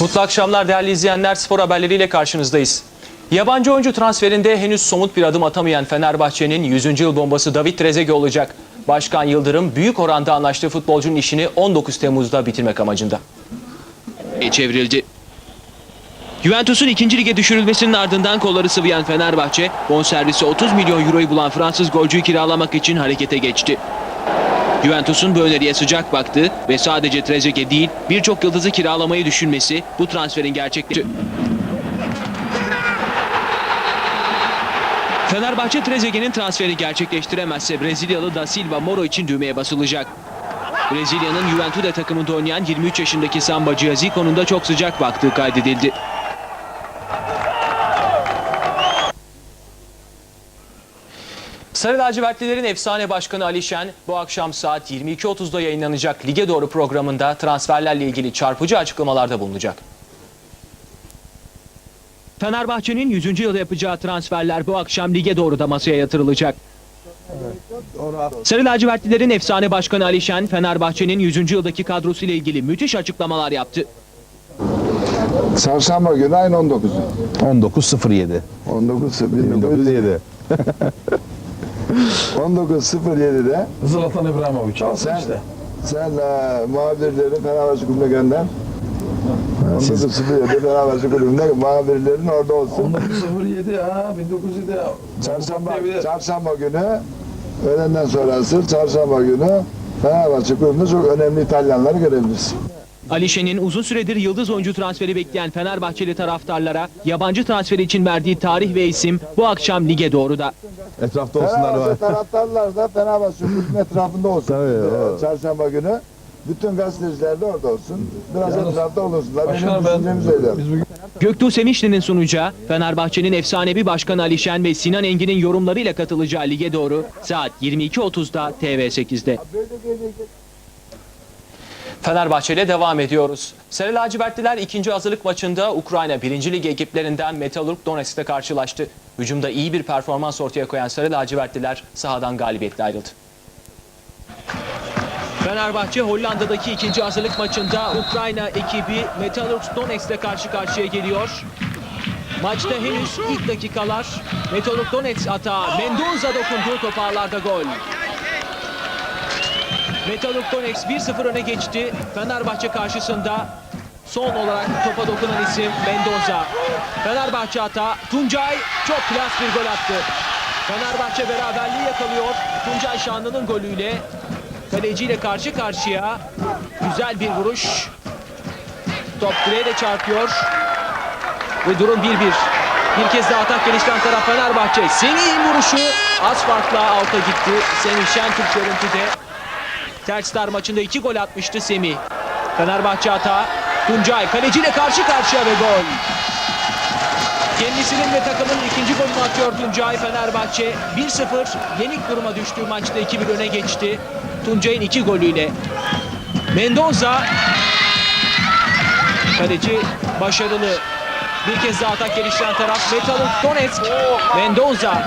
Mutlu akşamlar değerli izleyenler. Spor haberleriyle karşınızdayız. Yabancı oyuncu transferinde henüz somut bir adım atamayan Fenerbahçe'nin 100. yıl bombası David Trezeguet olacak. Başkan Yıldırım büyük oranda anlaştığı futbolcunun işini 19 Temmuz'da bitirmek amacında. çevrildi. Juventus'un ikinci lige düşürülmesinin ardından kolları sıvayan Fenerbahçe, bonservisi 30 milyon euroyu bulan Fransız golcüyü kiralamak için harekete geçti. Juventus'un bu öneriye sıcak baktı ve sadece Trezeguet değil birçok yıldızı kiralamayı düşünmesi bu transferin gerçekleşti. Fenerbahçe Trezeguet'in transferini gerçekleştiremezse Brezilyalı Da Silva Moro için düğmeye basılacak. Brezilya'nın Juventude takımında oynayan 23 yaşındaki sambacıya Zico'nun da çok sıcak baktığı kaydedildi. Sarı lacivertlilerin efsane başkanı Ali Şen bu akşam saat 22.30'da yayınlanacak Lige Doğru programında transferlerle ilgili çarpıcı açıklamalarda bulunacak. Fenerbahçe'nin 100. yılda yapacağı transferler bu akşam lige doğru da masaya yatırılacak. Sarı lacivertlilerin efsane başkanı Ali Şen, Fenerbahçe'nin 100. yıldaki kadrosu ile ilgili müthiş açıklamalar yaptı. Çarşamba günü ayın 19'u. 1907. 19 1907. 19.07'de Zlatan İbrahimovic alsın sen, işte. sen e, muhabirleri Fenerbahçe Kulübü'ne gönder. 19.07'de Fenerbahçe Kulübü'nde muhabirlerin orada olsun. 1907 ya 1907 ya. Çarşamba, çarşamba günü öğlenden sonrası çarşamba günü Fenerbahçe Kulübü'nde çok önemli İtalyanları görebilirsin. Ali Şen'in uzun süredir yıldız oyuncu transferi bekleyen Fenerbahçeli taraftarlara yabancı transferi için verdiği tarih ve isim bu akşam lige doğruda. Etrafta olsunlar Fenerbahçe var. taraftarlar da Fenerbahçe Kulübü'nün etrafında olsun. Tabii, Ee, Çarşamba günü. Bütün gazeteciler de orada olsun. Biraz Yalnız- etrafta olursunlar. Benim Başkanım ben düşüncemi söylüyorum. biz bugün Göktuğ Sevinçli'nin sunacağı, Fenerbahçe'nin efsanevi başkanı Ali Şen ve Sinan Engin'in yorumlarıyla katılacağı lige doğru saat 22.30'da TV8'de. Fenerbahçe ile devam ediyoruz. Sarı lacivertliler ikinci hazırlık maçında Ukrayna 1. Lig ekiplerinden Metalurg Donetsk'te karşılaştı. Hücumda iyi bir performans ortaya koyan Sarı lacivertliler sahadan galibiyetle ayrıldı. Fenerbahçe Hollanda'daki ikinci hazırlık maçında Ukrayna ekibi Metalurg Donetsk'le karşı karşıya geliyor. Maçta henüz ilk dakikalar Metalurg Donetsk atağı Mendoza dokunduğu top ağlarda gol. Metalurg Donetsk 1-0 öne geçti. Fenerbahçe karşısında son olarak topa dokunan isim Mendoza. Fenerbahçe hata. Tuncay çok klas bir gol attı. Fenerbahçe beraberliği yakalıyor. Tuncay Şanlı'nın golüyle kaleciyle karşı karşıya. Güzel bir vuruş. Top direğe de çarpıyor. Ve durum 1-1. Bir kez daha atak geliştiren taraf Fenerbahçe. Semih'in vuruşu az farkla alta gitti. Semih Şentürk görüntüde. Terstar maçında iki gol atmıştı Semih. Fenerbahçe hata. Tuncay kaleciyle karşı karşıya ve gol. Kendisinin ve takımın ikinci golünü atıyor Tuncay. Fenerbahçe 1-0 yenik duruma düştüğü maçta 2-1 öne geçti. Tuncay'ın iki golüyle. Mendoza kaleci başarılı. Bir kez daha atak geliştiren taraf Metalurg Donetsk. Mendoza.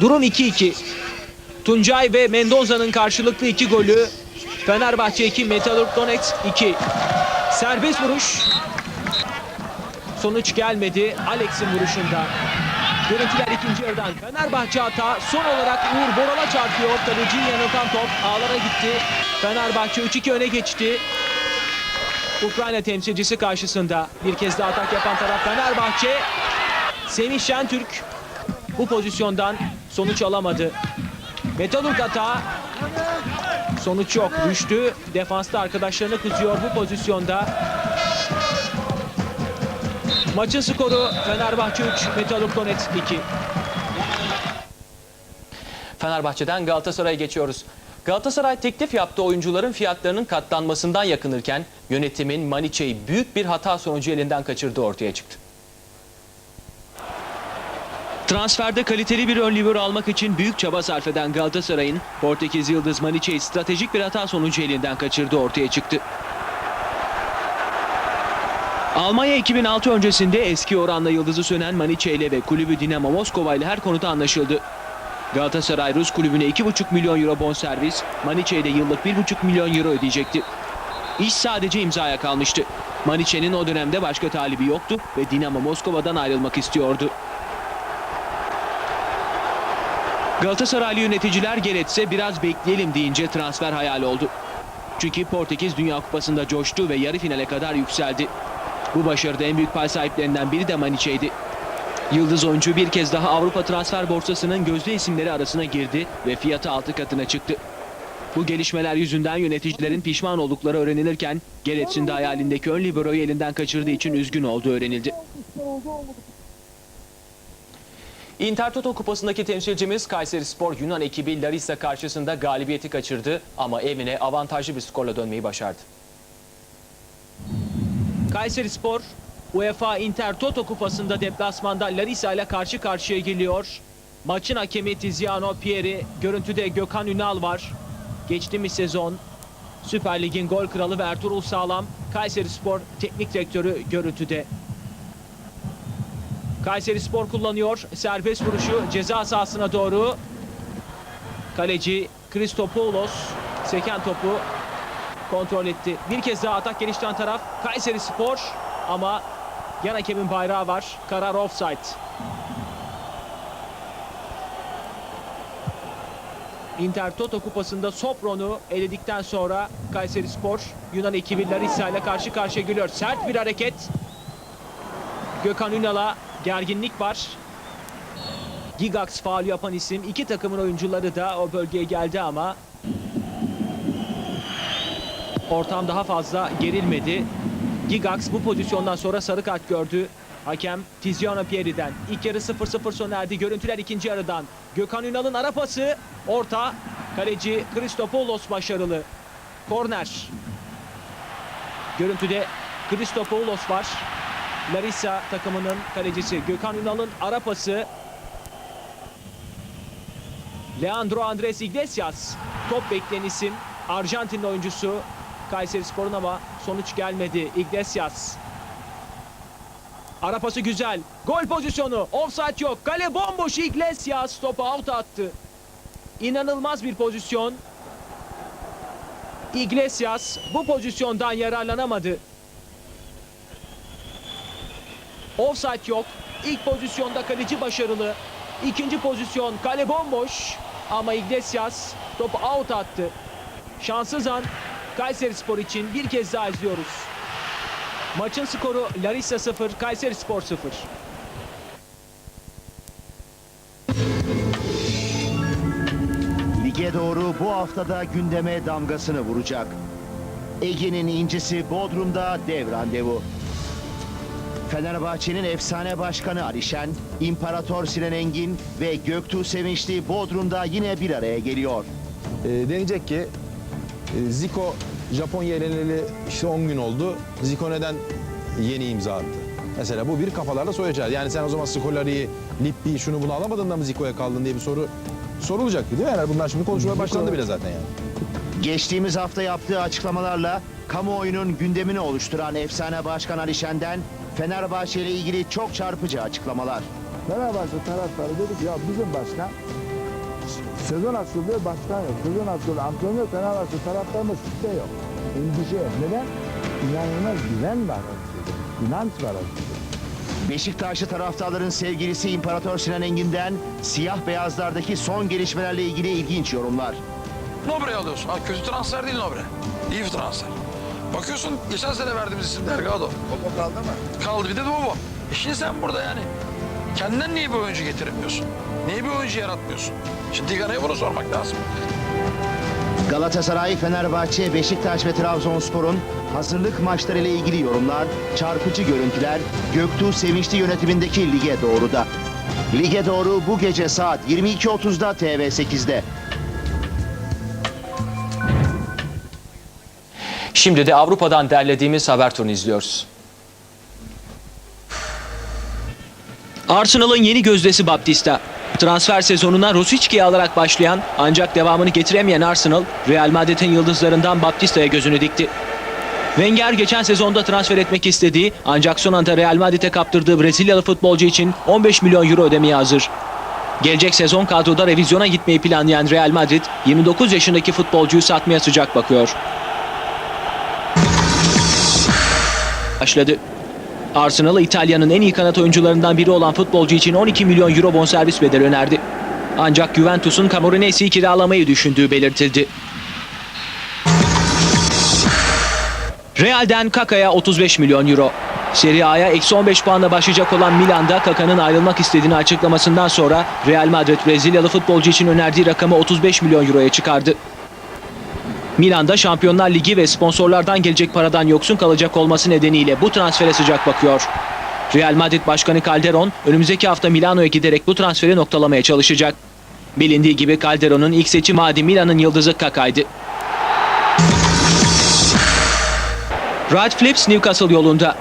Durum 2-2. Tuncay ve Mendoza'nın karşılıklı iki golü. Fenerbahçe 2, Metalurg Donetsk 2. Serbest vuruş. Sonuç gelmedi Alex'in vuruşunda. Görüntüler ikinci yarıdan. Fenerbahçe hata. Son olarak Uğur Boral'a çarpıyor. Kaleciyi yanıltan top ağlara gitti. Fenerbahçe 3-2 öne geçti. Ukrayna temsilcisi karşısında bir kez daha atak yapan taraf Fenerbahçe. Semih Şentürk bu pozisyondan sonuç alamadı. Metalurg hata. Sonuç yok. Düştü. Defansta arkadaşlarını kızıyor bu pozisyonda. Maçın skoru Fenerbahçe 3, Metalurg Donetsk 2. Fenerbahçe'den Galatasaray'a geçiyoruz. Galatasaray teklif yaptığı oyuncuların fiyatlarının katlanmasından yakınırken yönetimin Maniçe'yi büyük bir hata sonucu elinden kaçırdığı ortaya çıktı. Transferde kaliteli bir ön libero almak için büyük çaba sarf eden Galatasaray'ın Portekiz Yıldız Maniçe'yi stratejik bir hata sonucu elinden kaçırdığı ortaya çıktı. Almanya 2006 öncesinde eski oranla yıldızı sönen Maniçe ile ve kulübü Dinamo Moskova ile her konuda anlaşıldı. Galatasaray Rus kulübüne 2,5 milyon euro bonservis, Maniçe ile yıllık 1,5 milyon euro ödeyecekti. İş sadece imzaya kalmıştı. Maniçe'nin o dönemde başka talibi yoktu ve Dinamo Moskova'dan ayrılmak istiyordu. Galatasaraylı yöneticiler Gerets'e biraz bekleyelim deyince transfer hayal oldu. Çünkü Portekiz Dünya Kupası'nda coştu ve yarı finale kadar yükseldi. Bu başarıda en büyük pay sahiplerinden biri de Maniçe'ydi. Yıldız oyuncu bir kez daha Avrupa transfer borsasının gözde isimleri arasına girdi ve fiyatı altı katına çıktı. Bu gelişmeler yüzünden yöneticilerin pişman oldukları öğrenilirken Gerets'in de hayalindeki ön liberoyu elinden kaçırdığı için üzgün olduğu öğrenildi. Intertoto Kupası'ndaki temsilcimiz Kayseri Spor Yunan ekibi Larissa karşısında galibiyeti kaçırdı ama evine avantajlı bir skorla dönmeyi başardı. Kayseri Spor UEFA Intertoto Kupası'nda deplasmanda Larissa ile karşı karşıya geliyor. Maçın hakemi Tiziano Pieri, görüntüde Gökhan Ünal var. Geçtiğimiz sezon Süper Lig'in gol kralı ve Ertuğrul Sağlam, Kayseri Spor teknik direktörü görüntüde. Kayseri Spor kullanıyor. Serbest vuruşu ceza sahasına doğru. Kaleci Christopoulos seken topu kontrol etti. Bir kez daha atak geliştiren taraf Kayseri Spor ama yan hakemin bayrağı var. Karar offside. Intertoto Kupası'nda Sopron'u eledikten sonra Kayseri Spor Yunan ekibi Larissa ile karşı karşıya geliyor. Sert bir hareket. Gökhan Ünal'a gerginlik var. Gigax faul yapan isim. İki takımın oyuncuları da o bölgeye geldi ama ortam daha fazla gerilmedi. Gigax bu pozisyondan sonra sarı kart gördü. Hakem Tiziano Pieri'den. İlk yarı 0-0 sona erdi. Görüntüler ikinci yarıdan. Gökhan Ünal'ın ara pası. Orta. Kaleci Christopoulos başarılı. Korner. Görüntüde Christopoulos var. Larissa takımının kalecisi Gökhan Ünal'ın ara pası. Leandro Andres Iglesias top bekleyen isim. Arjantinli oyuncusu Kayseri Spor'un ama sonuç gelmedi. Iglesias. Ara pası güzel. Gol pozisyonu. Offside yok. Kale bomboş Iglesias topu out attı. İnanılmaz bir pozisyon. Iglesias bu pozisyondan yararlanamadı. Offside yok. İlk pozisyonda kaleci başarılı. İkinci pozisyon kale bomboş. Ama Iglesias topu out attı. Şanssız an Kayseri Spor için bir kez daha izliyoruz. Maçın skoru Larissa 0, Kayseri Spor 0. Lige doğru bu haftada gündeme damgasını vuracak. Ege'nin incisi Bodrum'da dev randevu. Fenerbahçe'nin efsane başkanı Alişen, İmparator Sinan Engin ve Göktuğ Sevinçli Bodrum'da yine bir araya geliyor. E, deneyecek ki e, Zico Japonya eleneli işte 10 gün oldu. Zico neden yeni imza attı? Mesela bu bir kafalarda soru. Yani sen o zaman Scolari'yi, Lippi'yi şunu bunu alamadın da mı Zico'ya kaldın diye bir soru sorulacak değil mi? Yani bunlar şimdi konuşmaya başlandı bile zaten yani. Geçtiğimiz hafta yaptığı açıklamalarla kamuoyunun gündemini oluşturan efsane başkan Alişen'den Fenerbahçe ile ilgili çok çarpıcı açıklamalar. Fenerbahçe taraftarı dedik ya bizim başkan sezon açılıyor başkan yok. Sezon açılıyor antrenör Fenerbahçe taraftarında şüphe yok. Endişe yok. Neden? İnanılmaz güven var. İnanç var aslında. Beşiktaşlı taraftarların sevgilisi İmparator Sinan Engin'den siyah beyazlardaki son gelişmelerle ilgili ilginç yorumlar. Nobre'yi alıyorsun. Ha, kötü transfer değil Nobre. İyi bir transfer. Bakıyorsun geçen sene verdiğimiz isim Delgado. Topu kaldı mı? Kaldı bir de Bobo. E şimdi sen burada yani kendinden niye bir oyuncu getiremiyorsun? Niye bir oyuncu yaratmıyorsun? Şimdi Digana'ya bunu sormak lazım. Galatasaray, Fenerbahçe, Beşiktaş ve Trabzonspor'un hazırlık maçları ile ilgili yorumlar, çarpıcı görüntüler Göktuğ Sevinçli yönetimindeki lige doğruda. Lige doğru bu gece saat 22.30'da TV8'de. Şimdi de Avrupa'dan derlediğimiz haber turunu izliyoruz. Arsenal'ın yeni gözdesi Baptista. Transfer sezonuna Rosicki'yi alarak başlayan ancak devamını getiremeyen Arsenal, Real Madrid'in yıldızlarından Baptista'ya gözünü dikti. Wenger geçen sezonda transfer etmek istediği ancak son anda Real Madrid'e kaptırdığı Brezilyalı futbolcu için 15 milyon euro ödemeye hazır. Gelecek sezon kadroda revizyona gitmeyi planlayan Real Madrid, 29 yaşındaki futbolcuyu satmaya sıcak bakıyor. Başladı. Arsenal İtalya'nın en iyi kanat oyuncularından biri olan futbolcu için 12 milyon euro bonservis bedeli önerdi. Ancak Juventus'un Camoranesi'yi kiralamayı düşündüğü belirtildi. Real'den Kaka'ya 35 milyon euro. Serie A'ya eksi 15 puanla başlayacak olan Milan'da Kaka'nın ayrılmak istediğini açıklamasından sonra Real Madrid Brezilyalı futbolcu için önerdiği rakamı 35 milyon euroya çıkardı. Milan'da Şampiyonlar Ligi ve sponsorlardan gelecek paradan yoksun kalacak olması nedeniyle bu transfere sıcak bakıyor. Real Madrid Başkanı Calderon önümüzdeki hafta Milano'ya giderek bu transferi noktalamaya çalışacak. Bilindiği gibi Calderon'un ilk seçim vaadi Milan'ın yıldızı Kaka'ydı. Phillips Newcastle yolunda.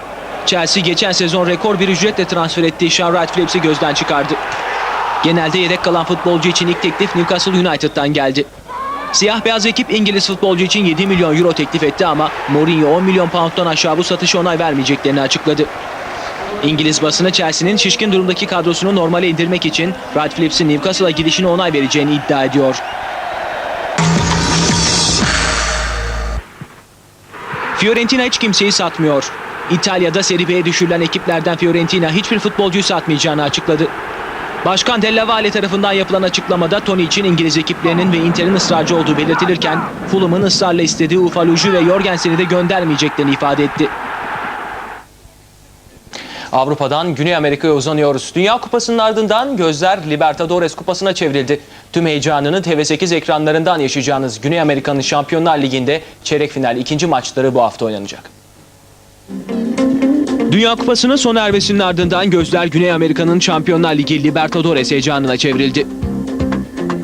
Chelsea geçen sezon rekor bir ücretle transfer ettiği Sean Phillips'i gözden çıkardı. Genelde yedek kalan futbolcu için ilk teklif Newcastle United'dan geldi. Siyah beyaz ekip İngiliz futbolcu için 7 milyon euro teklif etti ama Mourinho 10 milyon pound'dan aşağı bu satışa onay vermeyeceklerini açıkladı. İngiliz basını Chelsea'nin şişkin durumdaki kadrosunu normale indirmek için Wright Phillips'in Newcastle'a gidişine onay vereceğini iddia ediyor. Fiorentina hiç kimseyi satmıyor. İtalya'da Serie B'ye düşürülen ekiplerden Fiorentina hiçbir futbolcuyu satmayacağını açıkladı. Başkan Della Valle tarafından yapılan açıklamada Tony için İngiliz ekiplerinin ve Inter'in ısrarcı olduğu belirtilirken Fulham'ın ısrarla istediği Ufaluju ve Jorgensen'i de göndermeyeceklerini ifade etti. Avrupa'dan Güney Amerika'ya uzanıyoruz. Dünya Kupası'nın ardından gözler Libertadores Kupası'na çevrildi. Tüm heyecanını TV8 ekranlarından yaşayacağınız Güney Amerika'nın Şampiyonlar Ligi'nde çeyrek final ikinci maçları bu hafta oynanacak. Dünya Kupası'nın sona ermesinin ardından gözler Güney Amerika'nın Şampiyonlar Ligi Libertadores heyecanına çevrildi.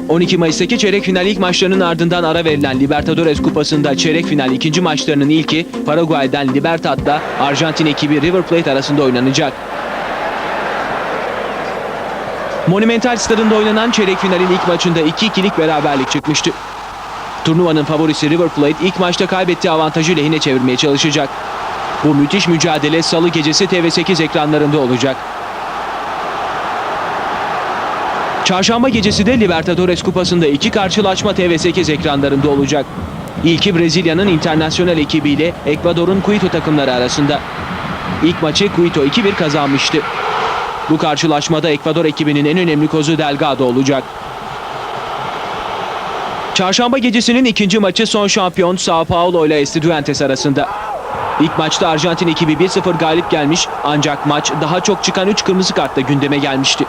12 Mayıs'taki çeyrek final ilk maçlarının ardından ara verilen Libertadores Kupası'nda çeyrek final ikinci maçlarının ilki Paraguay'dan Libertad'da Arjantin ekibi River Plate arasında oynanacak. Monumental Stadında oynanan çeyrek finalin ilk maçında 2-2'lik beraberlik çıkmıştı. Turnuvanın favorisi River Plate ilk maçta kaybettiği avantajı lehine çevirmeye çalışacak. Bu müthiş mücadele salı gecesi TV8 ekranlarında olacak. Çarşamba gecesi de Libertadores Kupası'nda iki karşılaşma TV8 ekranlarında olacak. İlki Brezilya'nın internasyonel ekibiyle Ekvador'un Quito takımları arasında. İlk maçı Quito 2-1 kazanmıştı. Bu karşılaşmada Ekvador ekibinin en önemli kozu Delgado olacak. Çarşamba gecesinin ikinci maçı son şampiyon Sao Paulo ile Estudiantes arasında. İlk maçta Arjantin ekibi 1-0 galip gelmiş ancak maç daha çok çıkan 3 kırmızı kartla gündeme gelmişti.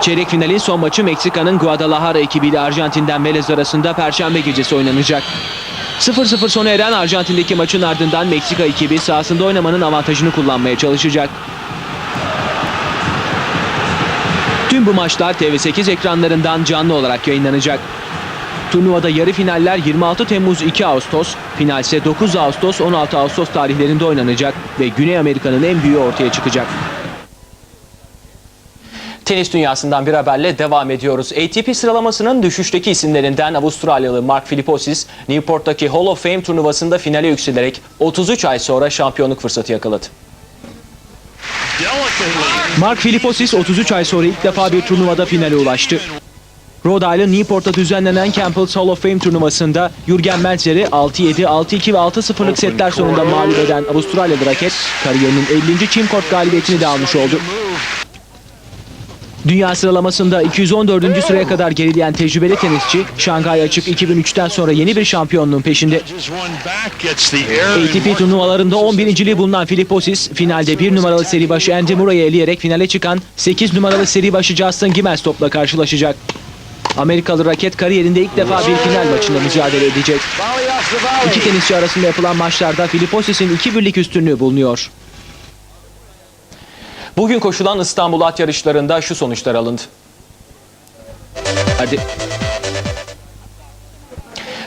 Çeyrek finalin son maçı Meksika'nın Guadalajara ekibiyle Arjantin'den Vélez arasında Perşembe gecesi oynanacak. 0-0 sona eren Arjantin'deki maçın ardından Meksika ekibi sahasında oynamanın avantajını kullanmaya çalışacak. Tüm bu maçlar TV8 ekranlarından canlı olarak yayınlanacak. Turnuvada yarı finaller 26 Temmuz 2 Ağustos, final ise 9 Ağustos 16 Ağustos tarihlerinde oynanacak ve Güney Amerika'nın en büyüğü ortaya çıkacak. Tenis dünyasından bir haberle devam ediyoruz. ATP sıralamasının düşüşteki isimlerinden Avustralyalı Mark Philipposis, Newport'taki Hall of Fame turnuvasında finale yükselerek 33 ay sonra şampiyonluk fırsatı yakaladı. Mark Philipposis 33 ay sonra ilk defa bir turnuvada finale ulaştı. Rhode Island Newport'ta düzenlenen Campbell's Hall of Fame turnuvasında Jürgen Meltzer'i 6-7, 6-2 ve 6-0'lık setler sonunda mağlup eden Avustralyalı raket kariyerinin 50. çim kort galibiyetini de almış oldu. Dünya sıralamasında 214. sıraya kadar gerileyen tecrübeli tenisçi Şanghay Açık 2003'ten sonra yeni bir şampiyonluğun peşinde. ATP turnuvalarında 11.liği bulunan Filipposis finalde 1 numaralı seri başı Andy Murray'ı eleyerek finale çıkan 8 numaralı seri başı Justin Gimelstop'la karşılaşacak. Amerikalı raket kariyerinde ilk defa bir final maçında mücadele edecek. İki tenisçi arasında yapılan maçlarda Filipposis'in 2-1'lik üstünlüğü bulunuyor. Bugün koşulan İstanbul at yarışlarında şu sonuçlar alındı. Hadi.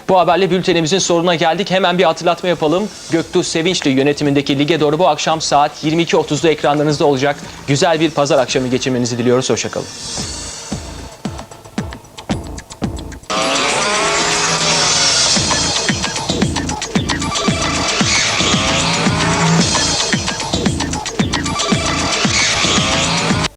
Bu haberle bültenimizin sonuna geldik. Hemen bir hatırlatma yapalım. Göktuğ Sevinçli yönetimindeki lige doğru bu akşam saat 22.30'da ekranlarınızda olacak. Güzel bir pazar akşamı geçirmenizi diliyoruz. Hoşçakalın.